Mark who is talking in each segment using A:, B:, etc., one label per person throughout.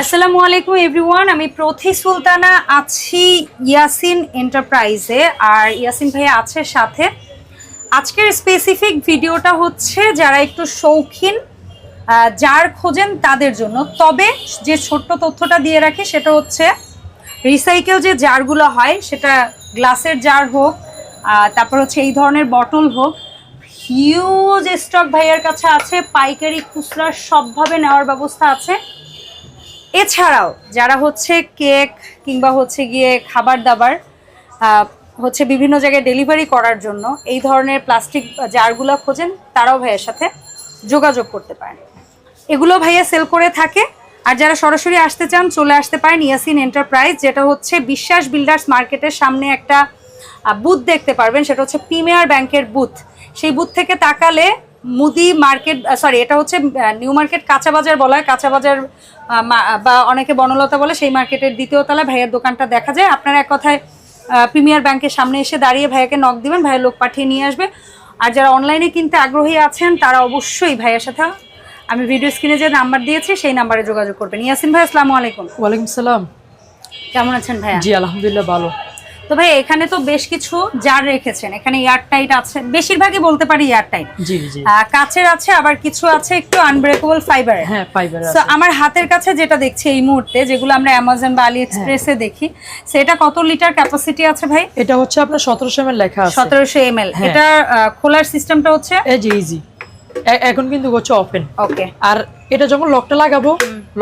A: আসসালামু আলাইকুম এভরিওয়ান আমি প্রথি সুলতানা আছি ইয়াসিন এন্টারপ্রাইজে আর ইয়াসিন ভাইয়া আছে সাথে। আজকের স্পেসিফিক ভিডিওটা হচ্ছে যারা একটু শৌখিন জার খোঁজেন তাদের জন্য। তবে যে ছোট্ট তথ্যটা দিয়ে রাখি, সেটা হচ্ছে রিসাইকেল যে জারগুলো হয়, সেটা গ্লাসের জার হোক তারপর হচ্ছে এই ধরনের বটল হোক হিউজ স্টক ভাইয়ার কাছে আছে, পাইকারি খুচরা সবভাবে নেওয়ার ব্যবস্থা আছে। এছাড়াও যারা হচ্ছে কেক কিংবা হচ্ছে গিয়ে খাবার দাবার হচ্ছে বিভিন্ন জায়গায় ডেলিভারি করার জন্য এই ধরনের প্লাস্টিক জারগুলো খোঁজেন, তারাও ভাইয়ের সাথে যোগাযোগ করতে পারেন। এগুলো ভাইয়া সেল করে থাকে। আর যারা সরাসরি আসতে চান, চলে আসতে পারেন ইয়াসিন এন্টারপ্রাইজ, যেটা হচ্ছে বিশ্বাস বিল্ডার্স মার্কেটের সামনে একটা বুথ দেখতে পারবেন, সেটা হচ্ছে প্রিমিয়ার ব্যাংকের বুথ সেই বুথ থেকে তাকালে মুদি মার্কেট সরি এটা হচ্ছে নিউ মার্কেট কাঁচা বাজার বলা হয়। কাঁচা বাজার বা অনেকে বনলতা বলে সেই মার্কেটের দ্বিতীয় তলা ভাইয়ের দোকানটা দেখা যায়। আপনারা এক কথায় প্রিমিয়ার ব্যাংকের সামনে এসে দাঁড়িয়ে ভাইয়াকে নক দিবেন ভাইয়ের লোক পাঠিয়ে নিয়ে আসবে। আর যারা অনলাইনে কিনতে আগ্রহী আছেন তারা অবশ্যই ভাইয়ের সাথে আমি ভিডিও স্ক্রিনে যে নাম্বার দিয়েছি সেই নাম্বারে যোগাযোগ করবেন। ইয়াসিন ভাই আসসালামু আলাইকুম।
B: ওয়ালাইকুম সালাম।
A: কেমন আছেন ভাইয়া?
B: জি আলহামদুলিল্লাহ ভালো।
A: তো ভাই এখানে তো বেশ কিছু জার রেখেছেন। এখানে এয়ারটাইট আছে। বেশিরভাগই বলতে পারি এয়ারটাইট
B: জি জি।
A: কাচের আছে আবার কিছু আছে একটু আনব্রেকেবল ফাইবারের
B: হ্যাঁ ফাইবার
A: তো আমার হাতের কাছে যেটা দেখছি এই মুহূর্তে যেগুলো আমরা অ্যামাজন বা আলি এক্সপ্রেসে দেখি সেটা কত লিটার ক্যাপাসিটি আছে ভাই?
B: এটা হচ্ছে আপনার সতেরোশো এম লেখা আছে।
A: সতেরোশো এম এল।
B: হ্যাঁ।
A: এটা খোলার সিস্টেমটা হচ্ছে?
B: এই ইজি এখন কিন্তু হচ্ছে ওপেন
A: ওকে
B: আর এটা যখন লকটা লাগাবো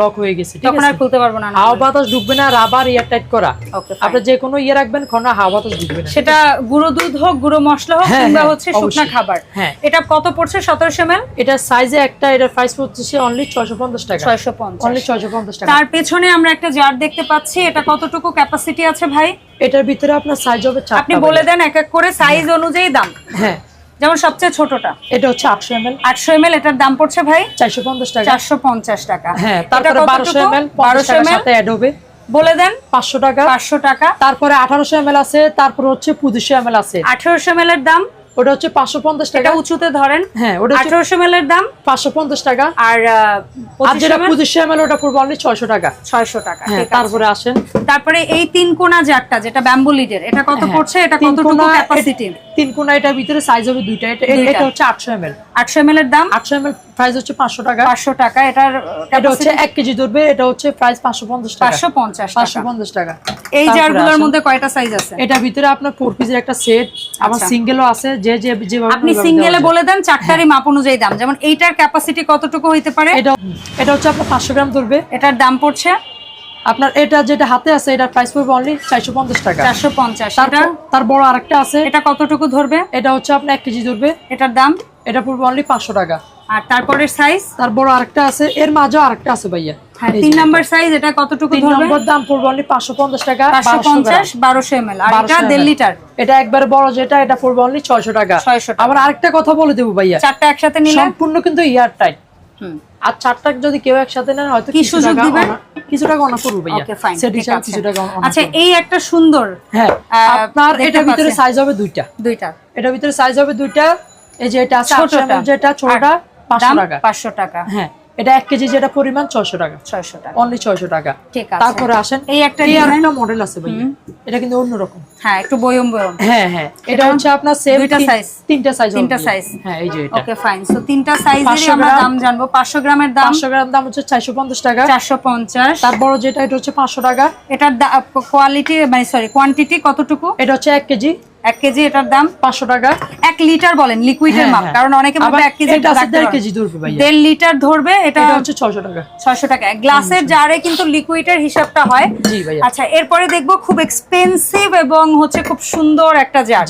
B: লক হয়ে গেছে
A: তখন আর খুলতে পারব না
B: হাওয়া বাতাস ঢুকবে না রাবার এয়ার টাইট করা।
A: ওকে
B: আপনি যে কোনো ইয়ে রাখবেন কোনো হাওয়া বাতাস ঢুকবে না।
A: সেটা গুঁড়ো দুধ হোক গুঁড়ো মশলা হোক
B: হ্যাঁ,
A: কিংবা
B: হ্যাঁ,
A: হচ্ছে শুকনা। খাবার।
B: হ্যাঁ।
A: এটা কত পড়ছে? সতেরোশো এম এল
B: এটা সাইজে একটা এটা প্রাইস পড়ছে অনলি ছয়শো পঞ্চাশ টাকা।
A: ছয়শো পঞ্চাশ।
B: অনলি ছয়শো পঞ্চাশ টাকা।
A: তার পেছনে আমরা একটা জার দেখতে পাচ্ছি এটা কতটুকু ক্যাপাসিটি আছে ভাই?
B: এটার ভিতরে আপনার সাইজ হবে চারটা
A: আপনি বলে দেন এক এক করে সাইজ অনুযায়ী দাম।
B: হ্যাঁ।
A: যেমন সবচেয়ে ছোটটা।
B: এটা হচ্ছে আটশো এম এল
A: আটশো এম এল এটার দাম পড়ছে ভাই?
B: চারশো পঞ্চাশ টাকা।
A: চারশো পঞ্চাশ টাকা।
B: হ্যাঁ তারপরে বারোশো এম এল
A: বারোশো
B: বারোশো
A: এম
B: এল অ্যাড হবে।
A: বলে দেন।
B: পাঁচশো টাকা।
A: পাঁচশো টাকা।
B: তারপরে আঠারোশো এম এল আছে তারপরে হচ্ছে পঁচিশশো এম এল আছে।
A: আঠারোশো এম এল এর দাম
B: ওটা হচ্ছে পাঁচশো পঞ্চাশ টাকা।
A: উঁচুতে ধরেন
B: হ্যাঁ ওটা
A: আঠারোশো এম এর দাম?
B: পাঁচশো পঞ্চাশ টাকা।
A: আর
B: আর যেটা পঁচিশশো এম ওটা পড়বে অনলি ছয়শো টাকা।
A: ছয়শো টাকা
B: হ্যাঁ। তারপরে আসেন।
A: তারপরে এই তিন কোনা জারটা যেটা ব্যাম্বু লিডের এটা কত
B: হ্যাঁ,
A: পড়ছে? এটা কতটুকু ক্যাপাসিটি
B: তিন কোনা এটার ভিতরে সাইজ হবে দুইটা। এটা এটা হচ্ছে আটশো এম এল
A: আটশো এম এর দাম?
B: আটশো এম এল প্রাইস হচ্ছে পাঁচশো টাকা।
A: পাঁচশো টাকা এটার
B: এটা হচ্ছে এক কেজি ধরবে এটা হচ্ছে প্রাইস পাঁচশো পঞ্চাশ টাকা।
A: পাঁচশো পঞ্চাশ
B: পাঁচশো
A: টাকা
B: পঞ্চাশ টাকা।
A: এই জারগুলোর মধ্যে কয়টা সাইজ আছে?
B: এটার ভিতরে আপনার ফোর পিসের একটা সেট আবার
A: আচ্ছা।
B: সিঙ্গেলও আছে যে যে যেভাবে
A: আপনি সিঙ্গেলে বলে দেন চারটারই মাপ অনুযায়ী দাম। যেমন এইটার ক্যাপাসিটি কতটুকু হইতে পারে?
B: এটা এটা হচ্ছে আপনার পাঁচশো গ্রাম ধরবে।
A: এটার দাম পড়ছে?
B: আপনার এটা যেটা হাতে আছে এটার প্রাইস পড়বে অনলি চারশো পঞ্চাশ টাকা।
A: চারশো পঞ্চাশ।
B: তার বড় আরেকটা আছে।
A: এটা কতটুকু ধরবে?
B: এটা হচ্ছে আপনার এক কেজি ধরবে।
A: এটার দাম?
B: এটা পড়বে অনলি পাঁচশো টাকা।
A: আর তারপরের সাইজ
B: তার বড় আরেকটা আছে এর মাঝেও আরেকটা আছে ভাইয়া। এই
A: তিন নাম্বার সাইজ এটা কতটুকু
B: তিন
A: ধরবে?
B: দাম পড়বে অনলি পাঁচশো পঞ্চাশ টাকা
A: পাঁচশো
B: 1200
A: পঞ্চাশ
B: গ্রাম।
A: বারোশো এম এল আর এটা দেড়
B: ml
A: লিটার
B: এটা একবারে বড় যেটা এটা পড়বে অনলি ছয়শো টাকা।
A: 600 টাকা।
B: আবার আরেকটা কথা বলে দেবো ভাইয়া।
A: চারটা একসাথে নিলে?
B: সম্পূর্ণ কিন্তু ইয়ার টাইট
A: হুম।
B: আর চারটা যদি কেউ একসাথে নেন হয়তো
A: কি সুযোগ দিবেন?
B: কিছু টাকা অনা করব ভাইয়া।
A: ওকে ফাইন
B: সেট হিসাবে কিছু টাকা
A: আচ্ছা এই একটা সুন্দর
B: হ্যাঁ আপনার ভিতরে সাইজ হবে দুইটা।
A: দুইটা।
B: ভিতরে সাইজ হবে দুইটা। এই যে এটা আছে
A: ছোটটা।
B: 800 ml যেটা ছোটটা। পাঁচশো টাকা।
A: পাঁচশো টাকা।
B: হ্যাঁ এটা এক কেজি যেটা পরিমাণ ছয়শো টাকা।
A: ছয়শো টাকা।
B: অনলি ছয়শো টাকা।
A: ঠিক আছে।
B: তারপরে আসেন
A: এই একটা
B: মডেল আছে ভাইয়া। এটা কিন্তু অন্যরকম।
A: হ্যাঁ একটু বয়ম বয়ম।
B: হ্যাঁ হ্যাঁ। এটা হচ্ছে আপনার সেম
A: দুইটা size?
B: তিনটা সাইজ
A: তিনটা size?
B: হ্যাঁ এই যে এটা।
A: ওকে ফাইন সো তিনটা সাইজেরই
B: 500
A: আমরা দাম জানব। পাঁচশো গ্রামের দাম।
B: পাঁচশো গ্রাম দাম হচ্ছে চারশো পঞ্চাশ টাকা।
A: চারশো পঞ্চাশ।
B: তার যেটা এটা হচ্ছে পাঁচশো টাকা।
A: এটার কোয়ালিটি মানে সরি কোয়ান্টিটি কতটুকু?
B: এটা হচ্ছে এক কেজি।
A: এক কেজি এটার দাম
B: পাঁচশো টাকা।
A: এক লিটার বলেন লিকুইডের
B: হ্যাঁ,
A: মাপ
B: হ্যাঁ।
A: কারণ অনেকে বলবে এক কেজি।
B: কেজি ধরবে
A: দেড় লিটার ধরবে এটা
B: হচ্ছে ছয়শো টাকা।
A: টাকা। গ্লাসের জারে কিন্তু লিকুইডের হিসাবটা হয়। আচ্ছা এরপরে দেখব খুব এক্সপেন্সিভ এবং হচ্ছে খুব সুন্দর একটা জার।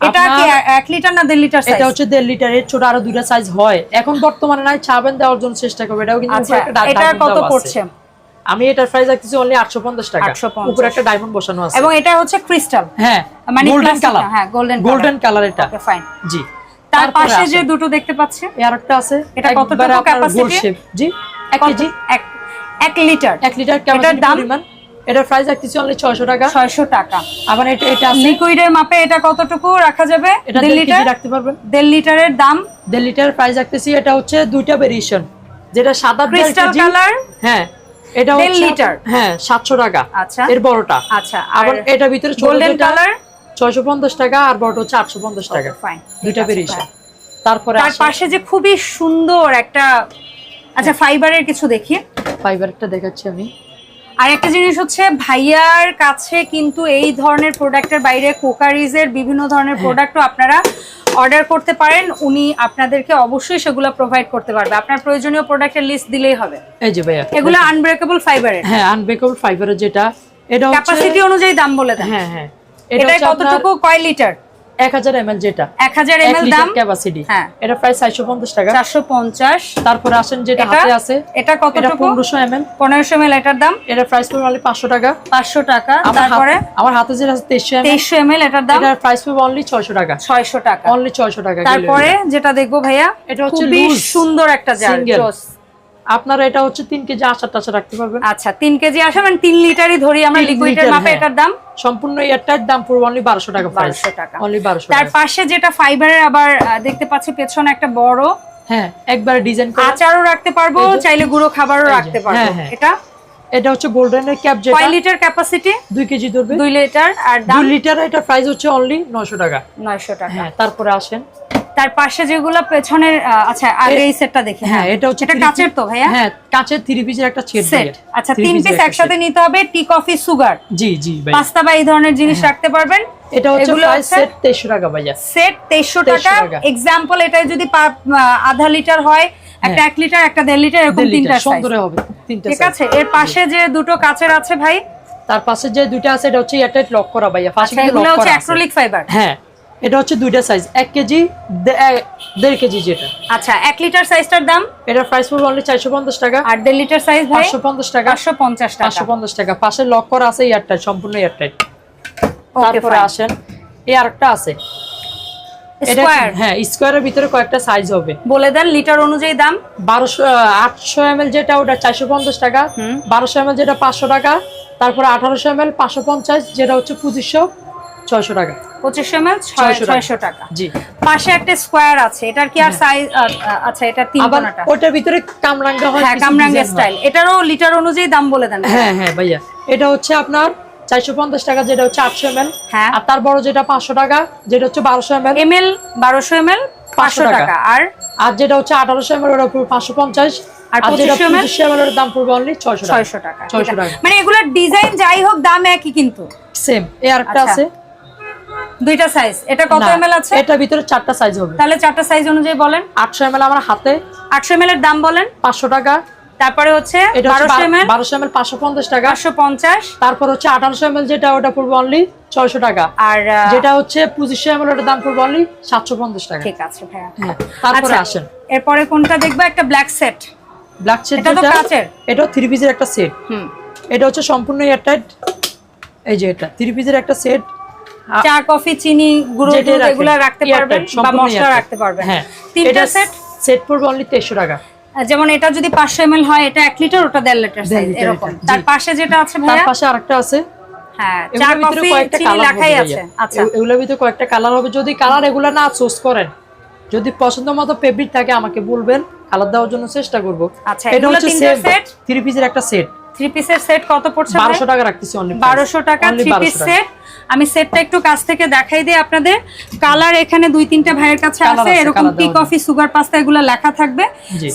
A: এটা কি এক লিটার না দেড় লিটার
B: এটা হচ্ছে লিটারের ছোট আরও দুইটা সাইজ হয়। এখন বর্তমানে নাই চাবেন দেওয়ার জন্য চেষ্টা করবে। এটাও কিন্তু
A: আচ্ছা
B: একটা
A: এটা কত পড়ছে?
B: আমি এটার প্রাইস রাখতেছি অনলি আটশো পঞ্চাশ টাকা।
A: 850
B: উপরে একটা ডায়মন্ড বসানো আছে।
A: এবং এটা হচ্ছে ক্রিস্টাল
B: হ্যাঁ
A: মানে
B: গোল্ডেন কালার
A: হ্যাঁ, golden
B: গোল্ডেন কালার এটা।
A: ওকে ফাইন
B: জি।
A: তার পাশে যে দুটো দেখতে পাচ্ছি।
B: এই আরেকটা আছে।
A: এটা capacity?
B: গোল shape, জি এক
A: কত?
B: কেজি।
A: এক এক লিটার
B: এক লিটার
A: এটার
B: ক্যাপাসিটি
A: দাম?
B: এটার প্রাইস রাখতেছি অনলি ছয়শো টাকা।
A: ছয়শো টাকা।
B: আবার এটা এটা আছে।
A: লিকুইডের মাপে এটা কতটুকু রাখা যাবে?
B: এটা
A: দেড়
B: দেড়
A: লিটার
B: রাখতে পারবেন।
A: দেড় লিটারের দাম?
B: দেড় লিটার প্রাইস রাখতেছি এটা হচ্ছে দুইটা ভেরিয়েশন যেটা সাদা
A: ক্রিস্টাল কালার
B: হ্যাঁ। এটা
A: দেড়
B: হচ্ছে
A: লিটার।
B: হ্যাঁ সাতশো টাকা।
A: আচ্ছা।
B: এর বড়টা।
A: আচ্ছা
B: আবার
A: আর
B: এটা ভিতরে
A: গোল্ডেন কালার
B: ছয়শো পঞ্চাশ টাকা আর বড়টা হচ্ছে আটশো পঞ্চাশ টাকা।
A: ফাইন
B: দুইটা তারপরে
A: তার পাশে যে খুবই সুন্দর একটা আচ্ছা ফাইবারের কিছু দেখি।
B: ফাইবারটা দেখাচ্ছি আমি।
A: আর একটা জিনিস হচ্ছে ভাইয়ার কাছে কিন্তু এই ধরনের প্রোডাক্টের বাইরে কোকারিজের বিভিন্ন ধরনের
B: হ্যাঁ।
A: প্রোডাক্টও আপনারা অর্ডার করতে পারেন। উনি আপনাদেরকে অবশ্যই সেগুলো প্রোভাইড করতে পারবে। আপনার প্রয়োজনীয় প্রোডাক্টের লিস্ট দিলেই হবে।
B: এই যে ভাইয়া
A: এগুলো আনব্রেকেবল ফাইবারের
B: হ্যাঁ আনব্রেকেবল ফাইবারের যেটা এটা
A: ক্যাপাসিটি অনুযায়ী দাম বলে দেন।
B: হ্যাঁ হ্যাঁ।
A: এটা কতটুকু কয় লিটার
B: যেটা।
A: দাম?
B: ক্যাপাসিটি
A: হ্যাঁ।
B: এটা প্রায় টাকা। তারপরে আসেন যেটা হাতে আছে
A: এটা কতটুকু? এটার দাম?
B: এটা প্রাইস পড়বে অনলি পাঁচশো টাকা।
A: পাঁচশো টাকা।
B: আমার
A: তারপরে?
B: হাতে- আমার হাতে যেটা আছে তেইশশো এমএল
A: তেইশশো এমএল এটার দাম?
B: প্রাইস পড়বে অনলি ছয়শো টাকা।
A: ছয়শো টাকা।
B: অনলি ছয়শো টাকা।
A: তারপরে যেটা দেখব ভাইয়া
B: এটা হচ্ছে
A: সুন্দর একটা জার জোস।
B: আপনারা এটা হচ্ছে তিন কেজি আচার টাচার রাখতে পারবেন।
A: আচ্ছা তিন কেজি আসে মানে তিন লিটারই ধরি আমরা লিকুইডের মাপে
B: হ্যাঁ।
A: এটার দাম?
B: সম্পূর্ণ এয়ারটাইট দাম পড়বে অনলি বারোশো টাকা
A: বারোশো টাকা।
B: অনলি বারোশো
A: তার পাশে যেটা ফাইবারের আবার দেখতে পাচ্ছি পেছনে একটা বড়
B: হ্যাঁ একবারে ডিজাইন করা
A: আচারও রাখতে পারব চাইলে গুঁড়ো খাবারও রাখতে পারব।
B: হ্যাঁ, হ্যাঁ।
A: এটা?
B: এটা হচ্ছে গোল্ডেনের ক্যাপ যেটা।
A: কয় লিটার ক্যাপাসিটি
B: দুই কেজি ধরবে।
A: দুই লিটার আর দাম?
B: দুই লিটার এটা প্রাইস হচ্ছে অনলি নশো টাকা।
A: নয়শো টাকা।
B: হ্যাঁ তারপরে আসেন।
A: তার পাশে যেগুলো পেছনের আচ্ছা আগে এই সেটটা দেখি
B: হ্যাঁ এটা হচ্ছে
A: এটা কাচের তো ভাইয়া?
B: হ্যাঁ কাচের থ্রি পিসের একটা সেট
A: সেট আচ্ছা তিন পিস একসাথে নিতে হবে টি কফি সুগার
B: জি জি ভাই
A: পাস্তা বা এই ধরনের জিনিস রাখতে পারবেন?
B: এটা হচ্ছে সেট তেইশশো টাকা ভাইয়া।
A: সেট
B: 2300
A: টাকা। এক্সাম্পল এটা যদি আধা লিটার হয় একটা এক লিটার একটা দেড় লিটার এরকম তিনটা size।
B: হবে তিনটা
A: ঠিক আছে? এর পাশে যে দুটো কাচের আছে ভাই?
B: তার পাশে যে দুইটা আছে এটা হচ্ছে এয়ারটাইট লক করা ভাইয়া। পাশে
A: আচ্ছা
B: লক
A: হচ্ছে
B: করা আছে।
A: অ্যাক্রিলিক ফাইবার
B: হ্যাঁ। এটা হচ্ছে দুইটা সাইজ এক কেজি দেড় কেজি যেটা।
A: আচ্ছা এক লিটার সাইজটার দাম?
B: এটার প্রাইস পড়বে অনলি চারশো পঞ্চাশ টাকা।
A: আর দেড় লিটার সাইজ
B: পাঁচশো পঞ্চাশ টাকা।
A: পাঁচশো পঞ্চাশ টাকা।
B: পাঁচশো পঞ্চাশ টাকা। পাশে লক করা আছে এয়ারটাইট সম্পূর্ণ এয়ারটাইট তারপরে আসেন এই আরেকটা আছে।
A: স্কোয়ার
B: হ্যাঁ স্কোয়ারের ভিতরে কয়েকটা সাইজ হবে।
A: বলে দেন লিটার অনুযায়ী দাম।
B: বারোশো আটশো এম যেটা ওটা চারশো পঞ্চাশ টাকা। বারোশো এম যেটা পাঁচশো টাকা। তারপরে আঠারোশো এম এল পাঁচশো পঞ্চাশ যেটা হচ্ছে পঁচিশশো। ছয়শো টাকা।
A: পঁচিশশো এম এল ছয়শো টাকা।
B: জি।
A: পাশে একটা স্কোয়ার আছে এটার কি আর সাইজ আচ্ছা এটা তিন কোনাটা।
B: ওটার ভিতরে কামরাঙ্গা হয়
A: হ্যাঁ কামরাঙ্গা স্টাইল এটারও লিটার অনুযায়ী দাম বলে দেন।
B: হ্যাঁ হ্যাঁ ভাইয়া। এটা হচ্ছে আপনার চারশো পঞ্চাশ টাকা যেটা হচ্ছে আটশো এম
A: হ্যাঁ।
B: আর তার বড় যেটা পাঁচশো টাকা যেটা হচ্ছে বারোশো এম
A: এম এল বারোশো এম এল পাঁচশো
B: টাকা।
A: আর?
B: আর যেটা হচ্ছে আঠারোশো এম এল ওটা পুরো পাঁচশো পঞ্চাশ।
A: আর
B: আর যেটা
A: 25 ml?
B: পঁচিশশো এম এর দাম পড়বে অনলি ছয়শো
A: ছয়শো টাকা।
B: ছয়শো টাকা।
A: মানে এগুলোর ডিজাইন যাই হোক দাম একই কিন্তু।
B: সেম আরেকটা
A: আচ্ছা।
B: আছে।
A: দুইটা সাইজ এটা কত
B: না,
A: এম এল আছে?
B: এটার ভিতরে চারটা সাইজ হবে।
A: তাহলে চারটা সাইজ অনুযায়ী বলেন।
B: আটশো এম আমার হাতে।
A: আটশো এম এল এর দাম বলেন।
B: পাঁচশো টাকা।
A: তারপরে হচ্ছে
B: এটা
A: বারোশো এম এল
B: বারোশো এম এল পাঁচশো পঞ্চাশ টাকা।
A: পাঁচশো পঞ্চাশ।
B: তারপর হচ্ছে আঠারোশো এম যেটা ওটা পড়বে অনলি ছয়শো টাকা।
A: আর
B: যেটা হচ্ছে পঁচিশশো এম ওটার দাম পড়বে অনলি সাতশো পঞ্চাশ টাকা।
A: ঠিক আছে ভাইয়া।
B: হ্যাঁ তারপরে
A: আচ্ছা,
B: আসেন।
A: এরপরে কোনটা দেখব? একটা ব্ল্যাক সেট
B: ব্ল্যাক সেট
A: এটা তো কাচের।
B: এটাও থ্রি পিসের একটা সেট
A: হুম।
B: এটা হচ্ছে সম্পূর্ণ এয়ারটাইট এই যে এটা থ্রি পিসের একটা সেট
A: চা কফি চিনি গুঁড়ো দুধ এগুলো রাখতে পারবেন বা মশলা রাখতে পারবেন।
B: হ্যাঁ
A: তিনটা সেট
B: সেট পড়বে অনলি তেইশশো টাকা।
A: যেমন এটা যদি পাঁচশো এম হয় এটা এক লিটার ওটা দেড় লিটার সাইজ এরকম। তার পাশে যেটা আছে
B: তার পাশে আরেকটা আছে।
A: হ্যাঁ চা কফি চিনি
B: কালার
A: লেখাই আছে। আচ্ছা।
B: এগুলোর ভিতরে কয়েকটা কালার হবে। যদি কালার এগুলো না চুজ করেন যদি পছন্দ মতো ফেব্রিক থাকে আমাকে বলবেন। কালার দেওয়ার জন্য চেষ্টা করব।
A: আচ্ছা,
B: এটা হচ্ছে সেট থ্রি পিসের একটা সেট
A: থ্রি পিসের সেট কত পড়ছে
B: বারোশো টাকা রাখতেছি অনলি
A: বারোশো টাকা থ্রি পিস সেট আমি সেটটা একটু কাছ থেকে দেখাই দিই আপনাদের। কালার এখানে দুই তিনটা ভাইয়ের কাছে আছে। এরকম টি কফি সুগার পাস্তা এগুলো লেখা থাকবে।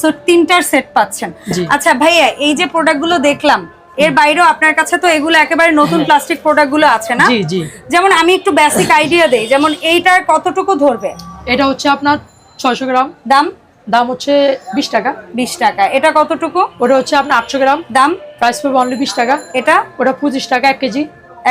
A: সো তিনটার সেট পাচ্ছেন। আচ্ছা ভাইয়া এই যে প্রোডাক্টগুলো দেখলাম এর বাইরেও আপনার কাছে তো এগুলো একেবারে নতুন প্লাস্টিক প্রোডাক্টগুলো আছে না? যেমন আমি একটু বেসিক আইডিয়া দেই যেমন এইটার কতটুকু ধরবে?
B: এটা হচ্ছে আপনার ছয়শো গ্রাম।
A: দাম?
B: দাম হচ্ছে বিশ টাকা।
A: বিশ টাকা। এটা কতটুকু?
B: ওটা হচ্ছে আপনার আটশো গ্রাম।
A: দাম?
B: প্রাইস পড়বে অনলি বিশ টাকা।
A: এটা?
B: ওটা পঁচিশ টাকা এক কেজি।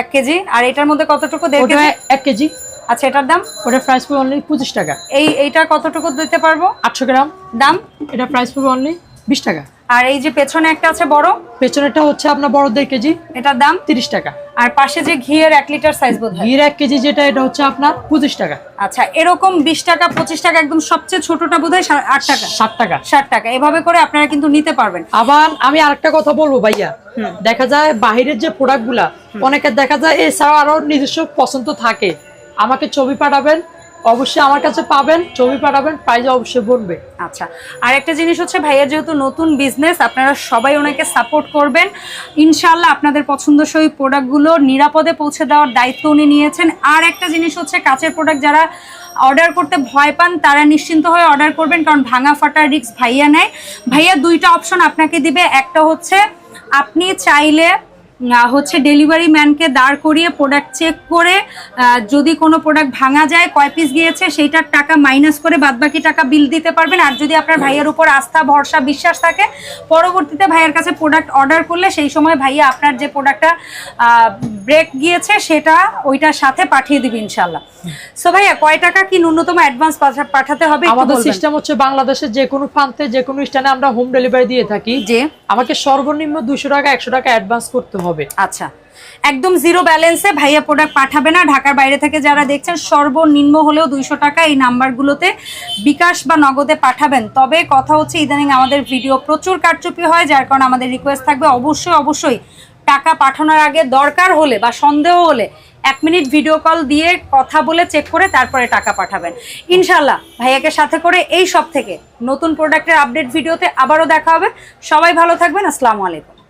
A: এক কেজি। আর এটার মধ্যে কতটুকু
B: ওটা এক কেজি।
A: আচ্ছা এটার দাম?
B: ওটা প্রাইস পড়বে অনলি পঁচিশ টাকা।
A: এই এইটা কতটুকু দিতে পারব?
B: আটশো গ্রাম।
A: দাম?
B: এটা প্রাইস পড়বে অনলি বিশ টাকা।
A: আর এই যে পেছনে একটা আছে বড়?
B: পেছনেরটা হচ্ছে আপনার বড় দেড় কেজি।
A: এটার দাম?
B: তিরিশ টাকা।
A: আর পাশে যে ঘিয়ের এক লিটার সাইজ বোধ
B: ঘির এক কেজি যেটা এটা হচ্ছে আপনার পঁচিশ টাকা।
A: আচ্ছা এরকম বিশ টাকা পঁচিশ টাকা একদম সবচেয়ে ছোটটা বোধ হয় আট টাকা।
B: ষাট টাকা।
A: ষাট টাকা। এভাবে করে আপনারা কিন্তু নিতে পারবেন।
B: আবার আমি আরেকটা কথা বলব ভাইয়া। দেখা যায় বাহিরের যে প্রোডাক্টগুলা অনেকের দেখা যায় এছাড়াও আরও নিজস্ব পছন্দ থাকে। আমাকে ছবি পাঠাবেন অবশ্যই আমার কাছে পাবেন, ছবি পাঠাবেন প্রাইস অবশ্যই বলবে।
A: আচ্ছা আর একটা জিনিস হচ্ছে ভাইয়া, যেহেতু নতুন বিজনেস আপনারা সবাই ওনাকে সাপোর্ট করবেন। ইনশাল্লাহ আপনাদের পছন্দসই প্রোডাক্টগুলো নিরাপদে পৌঁছে দেওয়ার দায়িত্ব উনি নিয়েছেন। আর একটা জিনিস হচ্ছে, কাচের প্রোডাক্ট যারা অর্ডার করতে ভয় পান, তারা নিশ্চিন্ত হয়ে অর্ডার করবেন, কারণ ভাঙা ফাটার রিস্ক ভাইয়া নেয়। ভাইয়া, দুইটা অপশন আপনাকে দিবে। একটা হচ্ছে, আপনি চাইলে হচ্ছে ডেলিভারি ম্যানকে দাঁড় করিয়ে প্রোডাক্ট চেক করে যদি কোনো প্রোডাক্ট ভাঙা যায় কয় পিস গিয়েছে সেইটার টাকা মাইনাস করে বাদবাকি টাকা বিল দিতে পারবেন। আর যদি আপনার ভাইয়ের উপর আস্থা ভরসা বিশ্বাস থাকে পরবর্তীতে ভাইয়ের কাছে প্রোডাক্ট অর্ডার করলে সেই সময় ভাইয়া আপনার যে প্রোডাক্টটা ব্রেক গিয়েছে সেটা ওইটার সাথে পাঠিয়ে দিবে ইনশাল্লাহ সো ভাইয়া কয় টাকা কি ন্যূনতম অ্যাডভান্স পাঠাতে হবে
B: আমাদের সিস্টেম হচ্ছে বাংলাদেশের যে কোনো প্রান্তে যে কোনো স্থানে আমরা হোম ডেলিভারি দিয়ে থাকি।
A: যে
B: আমাকে সর্বনিম্ন দুশো টাকা একশো টাকা অ্যাডভান্স করতে হবে।
A: আচ্ছা। একদম জিরো ব্যালেন্সে ভাইয়া প্রোডাক্ট পাঠাবে না। ঢাকার বাইরে থেকে যারা দেখছেন, সর্বনিম্ন হলেও দুইশো টাকা এই নাম্বারগুলোতে বিকাশ বা নগদে পাঠাবেন। তবে কথা হচ্ছে, ইদানিং আমাদের ভিডিও প্রচুর কারচুপি হয়, যার কারণে আমাদের রিকোয়েস্ট থাকবে অবশ্যই অবশ্যই টাকা পাঠানোর আগে দরকার হলে বা সন্দেহ হলে এক মিনিট ভিডিও কল দিয়ে কথা বলে চেক করে তারপরে টাকা পাঠাবেন। ইনশাল্লাহ ভাইয়াকে সাথে করে এই সব থেকে নতুন প্রোডাক্টের আপডেট ভিডিওতে আবারও দেখা হবে। সবাই ভালো থাকবেন। আসসালামু আলাইকুম।